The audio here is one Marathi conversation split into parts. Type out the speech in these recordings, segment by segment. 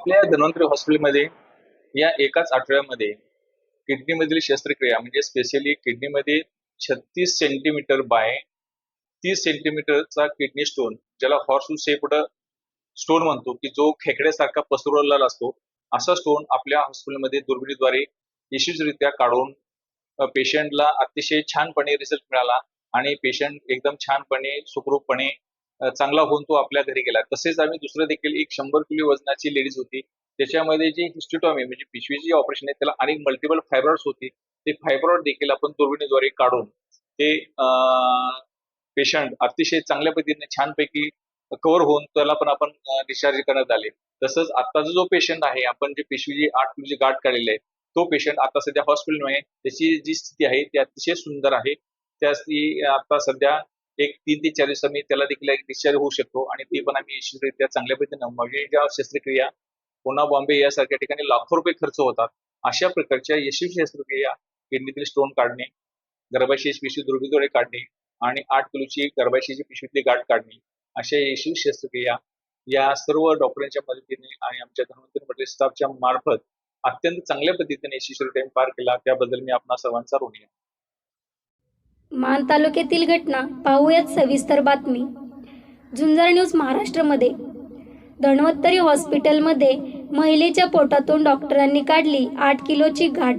आपल्या धन्वंतरी हॉस्पिटलमध्ये या एकाच आठवड्यामध्ये किडनीमधील शस्त्रक्रिया म्हणजे स्पेशली किडनीमध्ये छत्तीस सेंटीमीटर बाय तीस सेंटीमीटरचा किडनी स्टोन ज्याला हॉर्स शेप्ड स्टोन म्हणतो की जो खेकड्यासारखा पसरवलेला असतो असा स्टोन आपल्या हॉस्पिटलमध्ये दुर्बिणीद्वारे यशस्वीरित्या काढून पेशंटला अतिशय छानपणे रिझल्ट मिळाला आणि पेशंट एकदम छानपणे सुखरूपपणे चांगला होऊन तो आपल्या घरी गेला. तसेच आम्ही दुसरं देखील एक शंभर किलो वजनाची लेडीज होती. त्याच्यामध्ये जी हिस्टिटॉमी म्हणजे पिशवीची ऑपरेशन आहे त्याला अनेक मल्टिपल फायब्रॉइड्स होती. ते फायब्रॉइड देखील आपण दुर्बिणीद्वारे काढून ते पेशंट अतिशय चांगल्या पद्धतीने छानपैकी कव्हर होऊन त्याला पण आपण डिस्चार्ज करण्यात आले. तसंच आताचा जो पेशंट आहे आपण जे पिशवीची आठ किलोची गाठ काढलेली आहे तो पेशंट आता सध्या हॉस्पिटलमध्ये त्याची जी स्थिती आहे ती अतिशय सुंदर आहे. त्या आता सध्या एक तीन ते चार दिवसांनी त्याला देखील एक डिस्चार्ज होऊ शकतो आणि ते पण आम्ही यशस्वीरित्या चांगल्या पद्धतीनं म्हणजे ज्या शस्त्रक्रिया पुन्हा बॉम्बे यासारख्या ठिकाणी लाखो रुपये खर्च होतात अशा प्रकारच्या यशस्वी शस्त्रक्रिया किडनीतील स्टोन काढणे गर्भाशय पिशवी दुर्बीद्वारे काढणे आणि आठ किलोची गर्भाशयाची पिशवीतली गाठ काढणे अशा यशस्वी शस्त्रक्रिया या सर्व डॉक्टरांच्या मदतीने आणि आमच्या धन्वंतरी मटेरियल स्टाफच्या मार्फत अत्यंत चांगल्या पद्धतीने यशस्वीरित्या पार केला. त्याबद्दल मी आपणा सर्वांचा ऋणी आहे. मान तालुक्यातील घटना पाहूयात सविस्तर बातमी. झुंजार न्यूज महाराष्ट्रामध्ये. धन्वंतरी हॉस्पिटलमध्ये महिलेच्या पोटातून डॉक्टरांनी काढली आठ किलोची गाठ.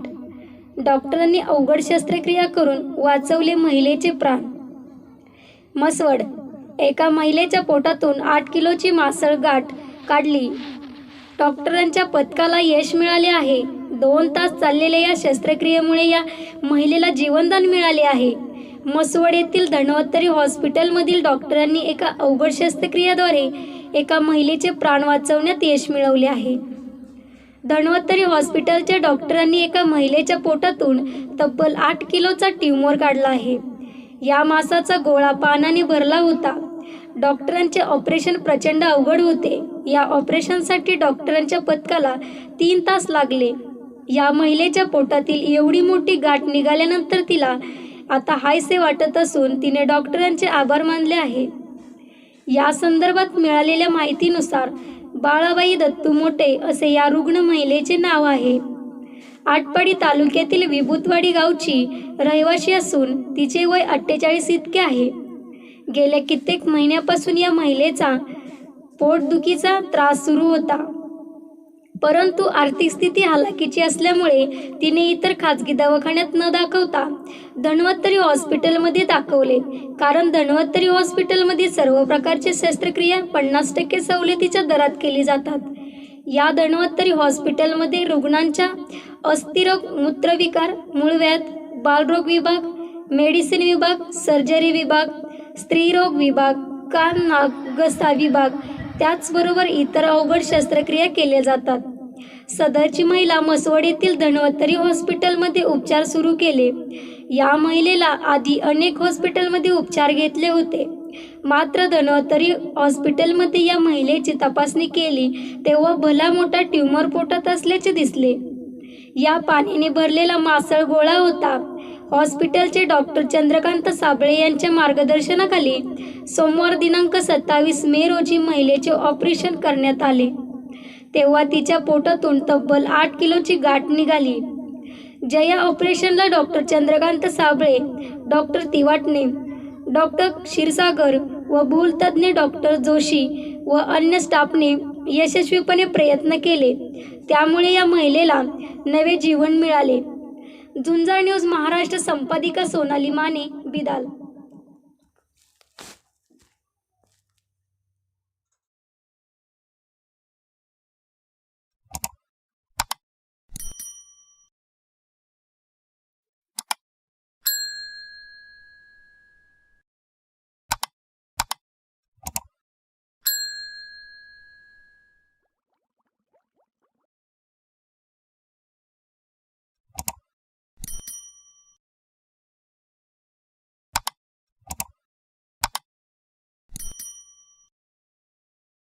डॉक्टरांनी अवघड शस्त्रक्रिया करून वाचवले महिलेचे प्राण. मसवड एका महिलेच्या पोटातून आठ किलोची मासळ गाठ काढली. डॉक्टरांच्या पथकाला यश मिळाले आहे. दोन तास चाललेल्या या शस्त्रक्रियेमुळे या महिलेला जीवनदान मिळाले आहे. मसवड येथील धन्वंतरी हॉस्पिटलमधील डॉक्टरांनी एका अवघड शस्त्रक्रियेद्वारे एका महिलेचे प्राण वाचवण्यात यश मिळवले आहे. धन्वंतरी हॉस्पिटलच्या डॉक्टरांनी एका महिलेच्या पोटातून तब्बल आठ किलोचा ट्यूमर काढला आहे. या मासाचा गोळा पानाने भरला होता. डॉक्टरांचे ऑपरेशन प्रचंड अवघड होते. या ऑपरेशनसाठी डॉक्टरांच्या पथकाला तीन तास लागले. या महिलेच्या पोटातील एवढी मोठी गाठ निघाल्यानंतर तिला आता हायसे वाटत असून तिने डॉक्टरांचे आभार मानले आहे. या संदर्भात मिळालेल्या माहितीनुसार बाळाबाई दत्तू मोठे असे या रुग्ण महिलेचे नाव आहे. आटपाडी तालुक्यातील विभूतवाडी गावची रहिवाशी असून तिचे वय अठ्ठेचाळीस इतके आहे. गेल्या कित्येक महिन्यापासून या महिलेचा पोटदुखीचा त्रास सुरू होता. परंतु आर्थिक स्थिती हालाकीची असल्यामुळे तिने इतर खाजगी दवाखान्यात न दाखवता धन्वंतरी हॉस्पिटलमध्ये दाखवले. कारण धन्वंतरी हॉस्पिटलमध्ये सर्व प्रकारचे शस्त्रक्रिया पन्नास टक्के सवलतीच्या दरात केली जातात. या धन्वंतरी हॉस्पिटलमध्ये रुग्णांच्या अस्थिरोग मूत्रविकार मूळव्याध बालरोग विभाग मेडिसिन विभाग सर्जरी विभाग स्त्रीरोग विभाग कान नाक घसा विभाग त्याचबरोबर इतर अवघड शस्त्रक्रिया केल्या जातात. सदरची महिला मसवडीतील धन्वंतरी हॉस्पिटलमध्ये उपचार सुरू केले. या महिलेला आधी अनेक हॉस्पिटलमध्ये उपचार घेतले होते. मात्र धन्वंतरी हॉस्पिटलमध्ये या महिलेची तपासणी केली तेव्हा भला मोठा ट्यूमर पोटात असल्याचे दिसले. या पाण्याने भरलेला मासळ गोळा होता. हॉस्पिटलचे डॉक्टर चंद्रकांत साबळे यांच्या मार्गदर्शनाखाली सोमवार दिनांक सत्तावीस मे रोजी महिलेचे ऑपरेशन करण्यात आले. तेव्हा तिच्या पोटातून तब्बल आठ किलोची गाठ निघाली. जया ऑपरेशनला doctor Chandrakant Sable doctor Tiwatne doctor Kshirsagar व भूलतज्ञ डॉक्टर जोशी व अन्य स्टाफने यशस्वीपणे प्रयत्न केले. त्यामुळे या महिलेला नवे जीवन मिळाले. झुंजार न्यूज महाराष्ट्र संपादिका सोनाली माने बिदाल